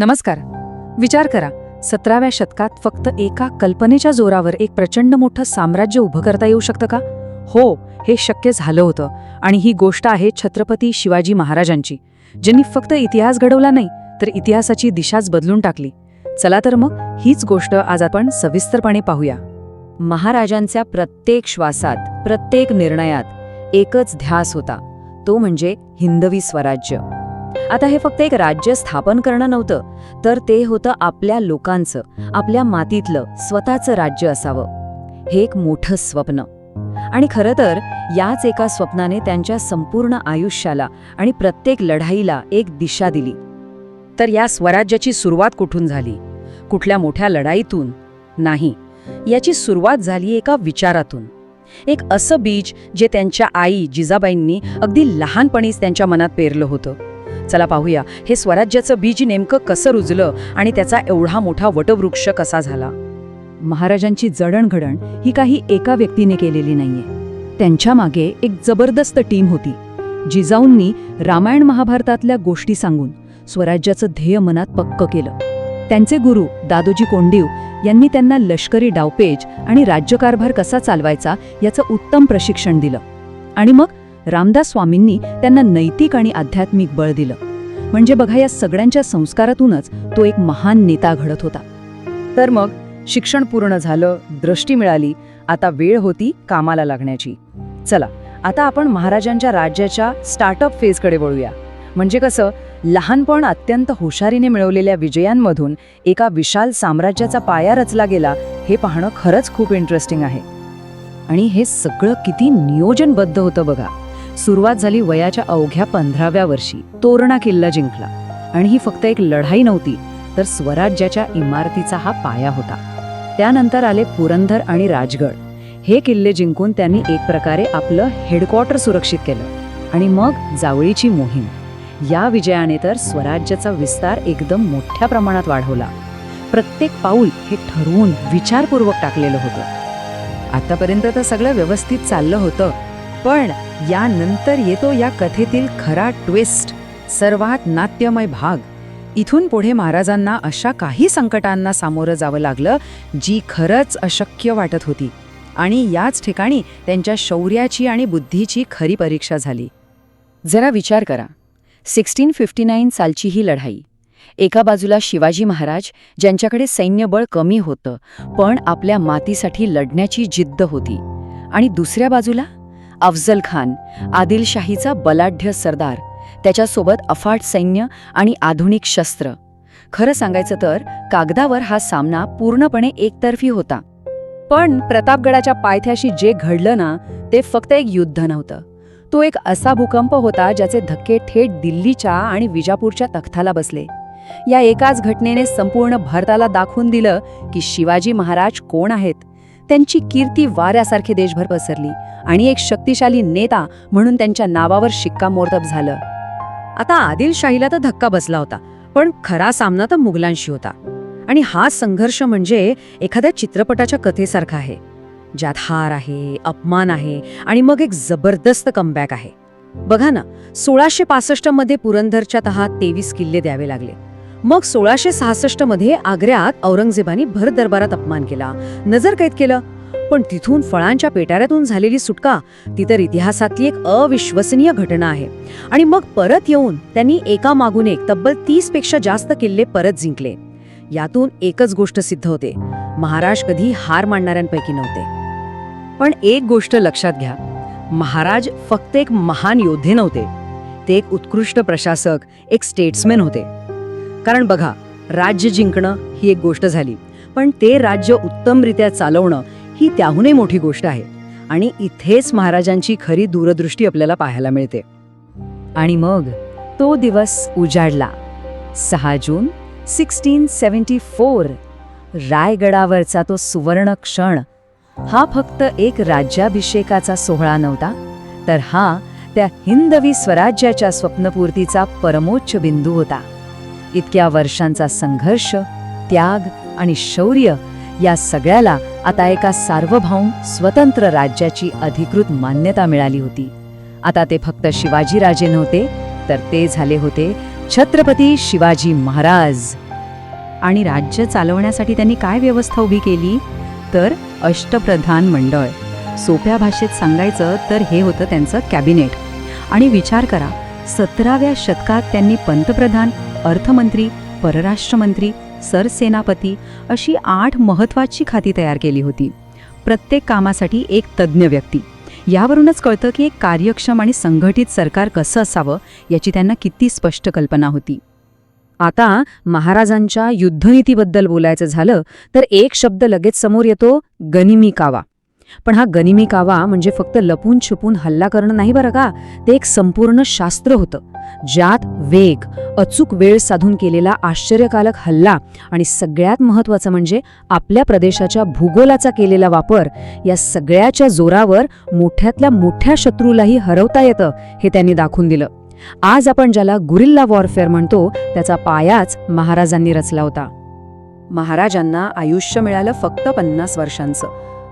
नमस्कार. विचार करा सतराव्या शतकात फक्त एका कल्पनेच्या जोरावर एक प्रचंड मोठं साम्राज्य उभं करता येऊ शकतं का? हो हे शक्य झालं होतं आणि ही गोष्ट आहे छत्रपती शिवाजी महाराजांची. ज्यांनी फक्त इतिहास घडवला नाही तर इतिहासाची दिशाच बदलून टाकली. चला तर मग हीच गोष्ट आज आपण सविस्तरपणे पाहूया. महाराजांच्या प्रत्येक श्वासात प्रत्येक निर्णयात एकच ध्यास होता. तो म्हणजे हिंदवी स्वराज्य. आता हे फक्त एक राज्य स्थापन करणं नव्हतं तर ते होतं आपल्या लोकांचं आपल्या मातीतलं स्वतःचं राज्य असावं. हे एक मोठं स्वप्न. आणि खरं तर याच एका स्वप्नाने त्यांच्या संपूर्ण आयुष्याला आणि प्रत्येक लढाईला एक दिशा दिली. तर या स्वराज्याची सुरुवात कुठून झाली? कुठल्या मोठ्या लढाईतून? नाही. याची सुरुवात झाली एका विचारातून. एक असं बीज जे त्यांच्या आई जिजाबाईंनी अगदी लहानपणीच त्यांच्या मनात पेरलं होतं. चला पाहूया. हे स्वराज्याचं बीज नेमकं कसं रुजलं आणि त्याचा एवढा मोठा वटवृक्ष कसा झाला? महाराजांची जडणघडण ही काही एका व्यक्तीने केलेली नाहीये. त्यांच्या मागे एक जबरदस्त टीम होती जिजाऊंनी रामायण महाभारतातल्या गोष्टी सांगून स्वराज्याचं ध्येय मनात पक्क केलं. त्यांचे गुरु दादोजी कोंडीव यांनी त्यांना लष्करी डावपेज आणि राज्यकारभार कसा चालवायचा याचं उत्तम प्रशिक्षण दिलं. आणि मग रामदास स्वामींनी त्यांना नैतिक आणि आध्यात्मिक बळ दिलं. म्हणजे बघा या सगळ्यांच्या संस्कारातूनच तो एक महान नेता घडत होता. तर मग शिक्षण पूर्ण झालं दृष्टी मिळाली आता वेळ होती कामाला लागण्याची. चला आता आपण महाराजांच्या राज्याच्या स्टार्टअप फेजकडे वळूया. म्हणजे कसं लहानपण अत्यंत हुशारीने मिळवलेल्या विजयांमधून एका विशाल साम्राज्याचा पाया रचला गेला हे पाहणं खरंच खूप इंटरेस्टिंग आहे. आणि हे सगळं किती नियोजनबद्ध होतं बघा. सुरुवात झाली वयाच्या अवघ्या पंधराव्या वर्षी. तोरणा किल्ला जिंकला. आणि ही फक्त एक लढाई नव्हती तर स्वराज्याच्या इमारतीचा हा पाया होता. त्यानंतर आले पुरंदर आणि राजगड. हे किल्ले जिंकून त्यांनी एक प्रकारे आपलं हेडक्वार्टर सुरक्षित केलं. आणि मग जावळीची मोहीम. या विजयाने तर स्वराज्याचा विस्तार एकदम मोठ्या प्रमाणात वाढवला. प्रत्येक पाऊल हे ठरवून विचारपूर्वक टाकलेलं होतं. आतापर्यंत तर सगळं व्यवस्थित चाललं होतं. पण यानंतर येतो या कथेतील खरा ट्विस्ट सर्वात नाट्यमय भाग. इथून पुढे महाराजांना अशा काही संकटांना सामोरं जावं लागलं जी खरंच अशक्य वाटत होती. आणि याच ठिकाणी त्यांच्या शौर्याची आणि बुद्धीची खरी परीक्षा झाली. जरा विचार करा. सिक्स्टीन फिफ्टी नाईन सालची ही लढाई. एका बाजूला शिवाजी महाराज ज्यांच्याकडे सैन्यबळ कमी होतं पण आपल्या मातीसाठी लढण्याची जिद्द होती. आणि दुसऱ्या बाजूला अफजल खान आदिलशाहीचा बलाढ्य सरदार त्याच्यासोबत अफाट सैन्य आणि आधुनिक शस्त्र. खरं सांगायचं तर कागदावर हा सामना पूर्णपणे एकतर्फी होता. पण प्रतापगडाच्या पायथ्याशी जे घडलं ना ते फक्त एक युद्ध नव्हतं. तो एक असा भूकंप होता ज्याचे धक्के थेट दिल्लीच्या आणि विजापूरच्या तख्ताला बसले. या एकाच घटनेने संपूर्ण भारताला दाखवून दिलं की शिवाजी महाराज कोण आहेत त्यांची कीर्ती वाऱ्यासारखी देशभर पसरली आणि एक शक्तिशाली नेता म्हणून त्यांच्या नावावर शिक्कामोर्तब झालं. आता आदिलशाहीला तर धक्का बसला होता पण खरा सामना तर मुघलांशी होता. आणि हा संघर्ष म्हणजे एखाद्या चित्रपटाच्या कथेसारखा आहे ज्यात हार आहे अपमान आहे आणि मग एक जबरदस्त कमबॅक आहे. बघा ना सोळाशे पासष्टमध्ये पुरंदरच्या तहा तेवीस किल्ले द्यावे लागले. मग सोळाशे सहासष्टमध्ये आग्र्यात औरंगजेबाने भर दरबारात अपमान केला. नजर कैद केलं. पण तिथून फळांच्या पेटाऱ्यातून झालेली सुटका ती तर इतिहासातली एक अविश्वसनीय घटना आहे. आणि मग परत येऊन त्यांनी एका मागून एक तब्बल तीसपेक्षा जास्त किल्ले परत जिंकले. यातून एकच गोष्ट सिद्ध होते. महाराज कधी हार मानणाऱ्यांपैकी नव्हते. पण एक गोष्ट लक्षात घ्या. महाराज फक्त एक महान योद्धे नव्हते. ते एक उत्कृष्ट प्रशासक एक स्टेट्समॅन होते. कारण बघा राज्य जिंकणं ही एक गोष्ट झाली. पण ते राज्य उत्तमरित्या चालवणं ही त्याहूनही मोठी गोष्ट आहे. आणि इथेच महाराजांची खरी दूरदृष्टी आपल्याला पाहायला मिळते. आणि मग तो दिवस उजाडला. सहा जून सिक्स्टीन सेवन्टी फोर रायगडावरचा तो सुवर्ण क्षण. हा फक्त एक राज्याभिषेकाचा सोहळा नव्हता तर हा त्या हिंदवी स्वराज्याच्या स्वप्नपूर्तीचा परमोच्च बिंदू होता. इतक्या वर्षांचा संघर्ष त्याग आणि शौर्य या सगळ्याला आता एका सार्वभौम स्वतंत्र राज्याची अधिकृत मान्यता मिळाली होती. आता ते फक्त शिवाजीराजे नव्हते तर ते झाले होते छत्रपती शिवाजी महाराज. आणि राज्य चालवण्यासाठी त्यांनी काय व्यवस्था उभी केली? तर अष्टप्रधान मंडळ. सोप्या भाषेत सांगायचं तर हे होतं त्यांचं कॅबिनेट. आणि विचार करा सतराव्या शतकात त्यांनी पंतप्रधान अर्थमंत्री परराष्ट्रमंत्री सरसेनापती अशी आठ महत्त्वाची खाती तयार केली होती. प्रत्येक कामासाठी एक तज्ज्ञ व्यक्ती. यावरूनच कळतं की एक कार्यक्षम आणि संघटित सरकार कसं असावं याची त्यांना किती स्पष्ट कल्पना होती. आता महाराजांच्या युद्धनीतीबद्दल बोलायचं झालं तर एक शब्द लगेच समोर येतो गनिमी कावा. पण हा गनिमी कावा म्हणजे फक्त लपून छुपून हल्ला करणं नाही बरं का? ते एक संपूर्ण शास्त्र होतं. ज्यात वेग अचूक वेळ साधून केलेला आश्चर्यकारक हल्ला आणि सगळ्यात महत्त्वाचं म्हणजे आपल्या प्रदेशाच्या भूगोलाचा केलेला वापर या सगळ्याच्या जोरावर मोठ्यातल्या मोठ्या शत्रूलाही हरवता येतं हे त्यांनी दाखवून दिलं. आज आपण ज्याला गुरिल्ला वॉरफेअर म्हणतो त्याचा पायाच महाराजांनी रचला होता. महाराजांना आयुष्य मिळालं फक्त पन्नास वर्षांचं.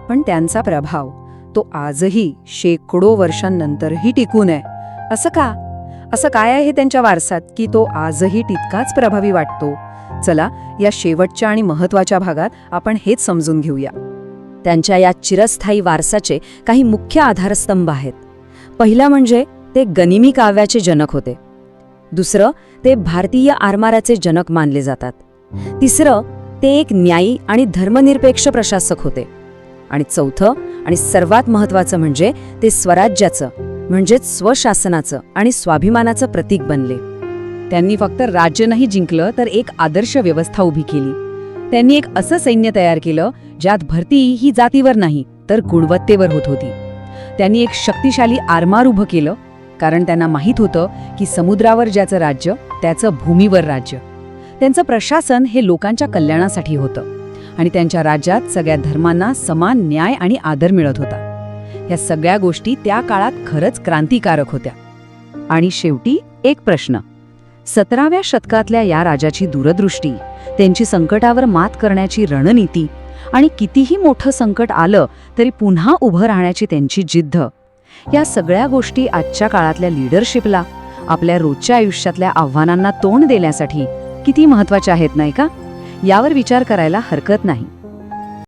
पण त्यांचा प्रभाव. तो आजही शेकडो वर्षांनंतरही टिकून आहे असं का? असं काय आहे त्यांच्या वारसात की तो आजही तितकाच प्रभावी वाटतो? चला या शेवटच्या आणि महत्त्वाच्या भागात आपण हेच समजून घेऊया. त्यांच्या या चिरस्थायी वारसाचे काही मुख्य आधारस्तंभ आहेत. पहिला म्हणजे ते गनिमी काव्याचे जनक होते. दुसरं ते भारतीय आरमाराचे जनक मानले जातात. तिसरं ते एक न्यायी आणि धर्मनिरपेक्ष प्रशासक होते. आणि चौथं आणि सर्वात महत्त्वाचं म्हणजे ते स्वराज्याचं म्हणजेच स्वशासनाचं आणि स्वाभिमानाचं प्रतीक बनले. त्यांनी फक्त राज्य नाही जिंकलं तर एक आदर्श व्यवस्था उभी केली. त्यांनी एक असं सैन्य तयार केलं ज्यात भरती ही जातीवर नाही तर गुणवत्तेवर होत होती. त्यांनी एक शक्तिशाली आरमार उभं केलं कारण त्यांना माहीत होतं की समुद्रावर ज्याचं राज्य त्याचं भूमीवर राज्य. त्यांचं प्रशासन हे लोकांच्या कल्याणासाठी होतं. आणि त्यांच्या राज्यात सगळ्या धर्मांना समान न्याय आणि आदर मिळत होता. या सगळ्या गोष्टी त्या काळात खरंच क्रांतिकारक होत्या. आणि शेवटी एक प्रश्न. सतराव्या शतकातल्या या राजाची दूरदृष्टी त्यांची संकटावर मात करण्याची रणनीती आणि कितीही मोठं संकट आलं तरी पुन्हा उभं राहण्याची त्यांची जिद्द या सगळ्या गोष्टी आजच्या काळातल्या लिडरशिपला आपल्या रोजच्या आयुष्यातल्या आव्हानांना तोंड देण्यासाठी किती महत्त्वाच्या आहेत नाही का? यावर विचार करायला हरकत नाही.